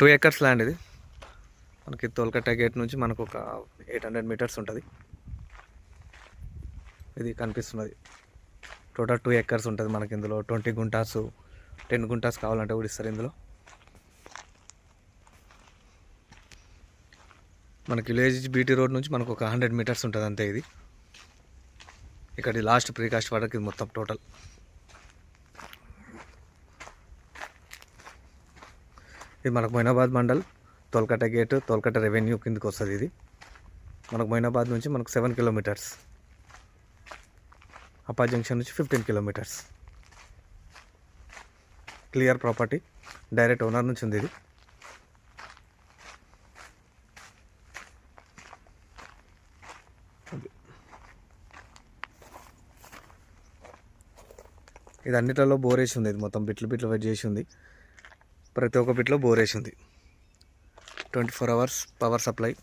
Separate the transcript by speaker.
Speaker 1: Two acres land ఇది. మనకి Tolkatta gate నుంచి మనకు ఒక ఎయిట్ హండ్రెడ్ మీటర్స్ ఉంటుంది. ఇది కనిపిస్తున్నది. టోటల్ టూ ఎకర్స్ ఉంటుంది మనకి ఇందులో. ట్వంటీ గుంటాస్ టెన్ గుంటాస్ కావాలంటే కూడా ఇస్తారు ఇందులో. మనకి విలేజ్ బీటీ రోడ్ నుంచి మనకు ఒక హండ్రెడ్ మీటర్స్ ఉంటుంది అంతే ఇది. ఇక్కడ లాస్ట్ ప్రీకాస్ట్ వరకు ఇది మొత్తం టోటల్ ఇది మనకు మొయినాబాద్ మండల్ తోల్కట గేట్ తోల్కట రెవెన్యూ కిందకి వస్తుంది ఇది. మనకు మొయినాబాద్ నుంచి మనకు సెవెన్ కిలోమీటర్స్. అప్పా జంక్షన్ నుంచి fifteen kilometres. Clear property direct owner నుంచి ఉంది ఇది. ఇది అన్నిట్లలో బోర్ వేసి ఉంది ఇది మొత్తం బిట్లు బిట్లు వెయిట్ చేసి ఉంది. ప్రతి ఒక్క బిట్లో బోర్ వేసింది. Twenty four hours power supply.